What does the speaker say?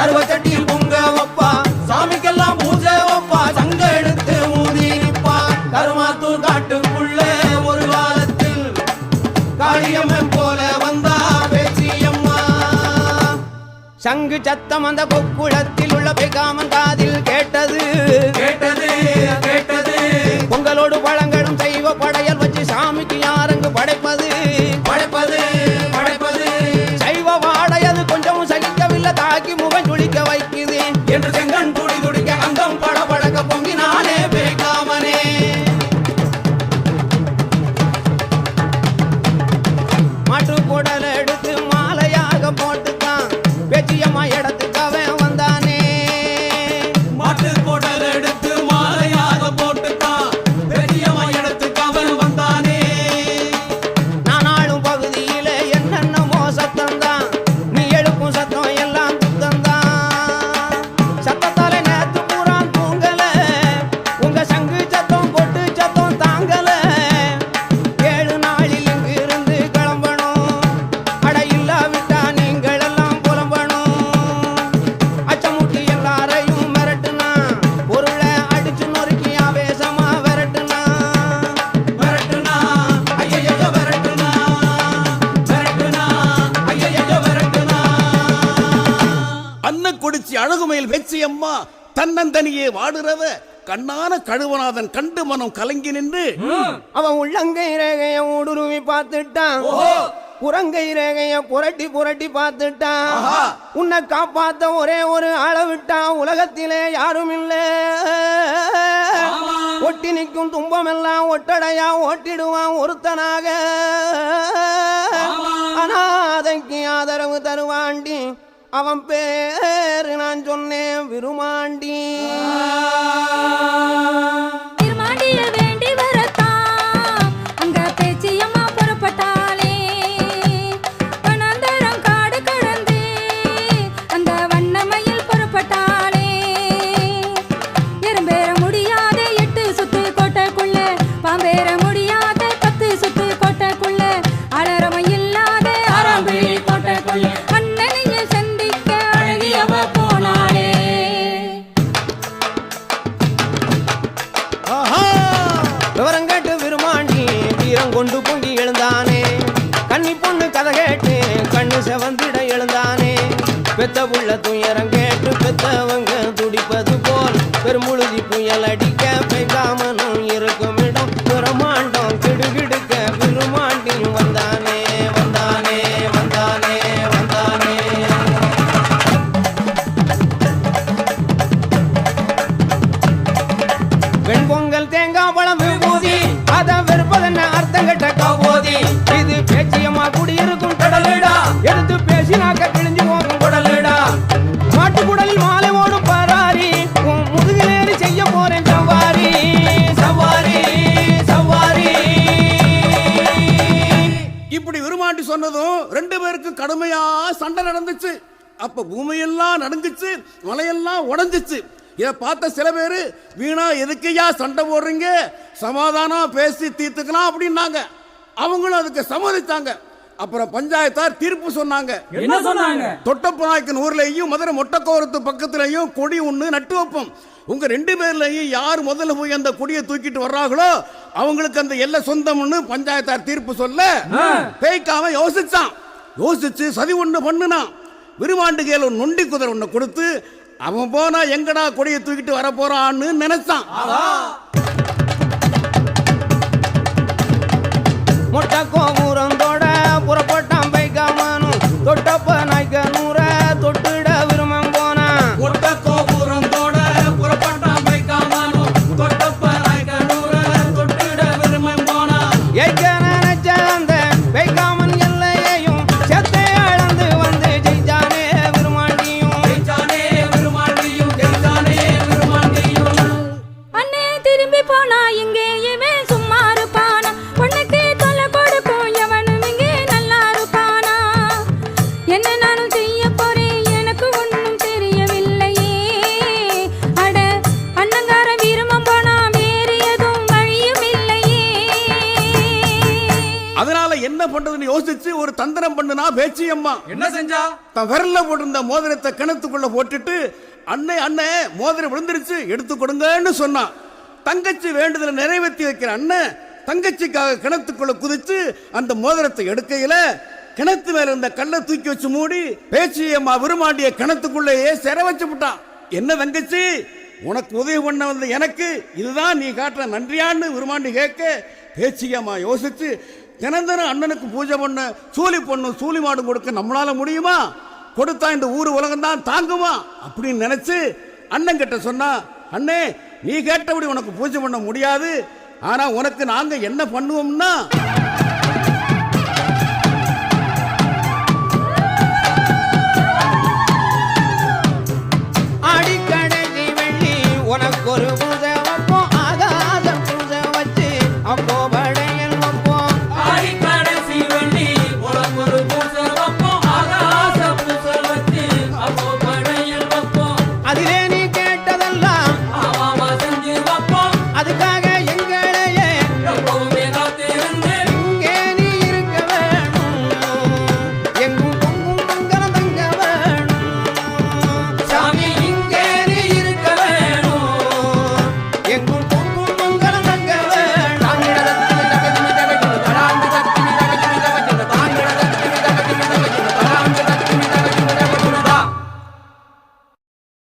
சர்வ சட்டியில் பொங்க வப்பா. சாமிக்கெல்லாம் பூஜை வப்பா. சங்க எடுத்து ஊதி நிப்பா. கருமாத்தூர் காட்டுக்குள்ளே ஒரு காலத்தில் காளியம்மன் போல வந்தா பேச்சியம்மா. சங்கு சத்தம் அந்த கொக்குளத்தில் உள்ள பெகாமன் காதில் கேட்டது. கேட்டது கேட்டது. பொங்கலோடு பழங்களும் அன்ன கொடிச்சி அழகுமையில் வெச்சி அம்மா தன்னந்தனியே வாடுறவ கண்ணான கழுவநாதன் கண்டு மனம் கலங்கி நின்று. அவன் உள்ளங்கை ரேகைய ஊடுருவி பார்த்துட்டான். புறங்கை ரேகைய புரட்டி புரட்டி பார்த்துட்டான். உன்னை காப்பாத்த ஒரே ஒரு ஆளை விட்டான் உலகத்திலே யாரும் இல்ல ஒட்டி நிற்கும் துன்பம் எல்லாம் ஒட்டடையா ஓட்டிடுவான் ஒருத்தனாக. அனாதைக்கு ஆதரவு தருவாண்டி அவன் பேரு நான் சொன்னேன் விருமாண்டி. திருமாண்டிய பெத்த புள்ள துயரம் கேட்டு பெத்தவங்க துடிப்பது போல் பெருமுழுதி புயல் அடி நடந்ததும் ரெண்டு பேருக்கும் கடுமையா சண்டை நடந்துச்சு. அப்ப பூமியெல்லாம் நடுங்குச்சு மலையெல்லாம் உடஞ்சிச்சு. இதை பார்த்த சில பேர் வீணா எதுக்கையா சண்டை போடுறீங்க? சமாதானம் பேசி தீர்த்துக்கலாம் அப்படின்னாங்க. அவங்களும் அதுக்கு சம்மதித்தாங்க அப்புறம் பஞ்சாயத்தார் தீர்ப்பு சொன்னாங்க. என்ன சொன்னாங்க? தொட்டப்பநாயக்கன் ஊர்லயும் மதுரை மொட்டக்கோரத்து பக்கத்துலயும் கொடி ஒண்ணு நட்டு வைப்போம். உங்க ரெண்டு பேர்லயும் யார் முதல்ல போய் அந்த கொடியை தூக்கிட்டு வர்றாங்களோ அவங்களுக்கு அந்த எல்லை சொந்தம்னு பஞ்சாயத்தார் தீர்ப்பு சொல்ல பேய்க்காம யோசிச்சான். யோசிச்சு சதி ஒண்ணு பண்ணுனான். விருமாண்டு கேல ஒரு நொண்டி குதிரை ஒண்ணு கொடுத்து அவன் போனா எங்கடா கொடியை தூக்கிட்டு வர போறான்னு நினைச்சான் ஒரு தந்திரம் பண்ணுனா பேச்சி அம்மா. என்ன செஞ்சா? தன் விரல்ல போட்டிருந்த மோதிரத்தை கிணத்துக்குள்ள போட்டுட்டு அண்ணே அண்ணே மோதிரம் விழுந்துருச்சு எடுத்து கொடுங்கன்னு சொன்னான் தங்கச்சி வேண்டுதலை நிறைவேற்றி வைக்கிற அண்ணன் தங்கச்சிக்காக கிணத்துக்குள்ள குதிச்சு அந்த மோதிரத்தை எடுக்கையில கிணத்து மேல இருந்த கல்லை தூக்கி வச்சு மூடி பேச்சியம்மா விருமாண்டிய கிணத்துக்குள்ளேயே சிற வச்சு விட்டான் என்ன தங்கச்சி உனக்கு உதவி பண்ண வந்த எனக்கு இதுதான் நீ காட்டுற நன்றியான்னு விருமாண்டி கேட்க பேச்சியம்மா யோசிச்சு தினம் தினம் அண்ணனுக்கு பூஜை பண்ண சூலி பண்ணும் சூலி மாடு கொடுக்க நம்மளால முடியுமா? கொடுத்தா இந்த ஊர் உலகம் தான் தாங்குமா? அப்படின்னு நினைச்சு அண்ணன் கிட்ட சொன்னா அண்ணே நீ கேட்டபடி உனக்கு பூஜை பண்ண முடியாது. ஆனா உனக்கு நாங்க என்ன பண்ணுவோம்னா? அடிக்கடைக்கு வெள்ளி உனக்கு ஒரு பூஜை வைப்போம் ஆகாசம் பூஜை வச்சு அப்போ படை